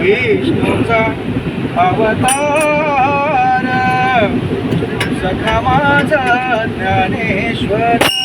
विष्णूचा अवतार. सखा माझा ज्ञानेश्वर.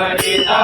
हरिदा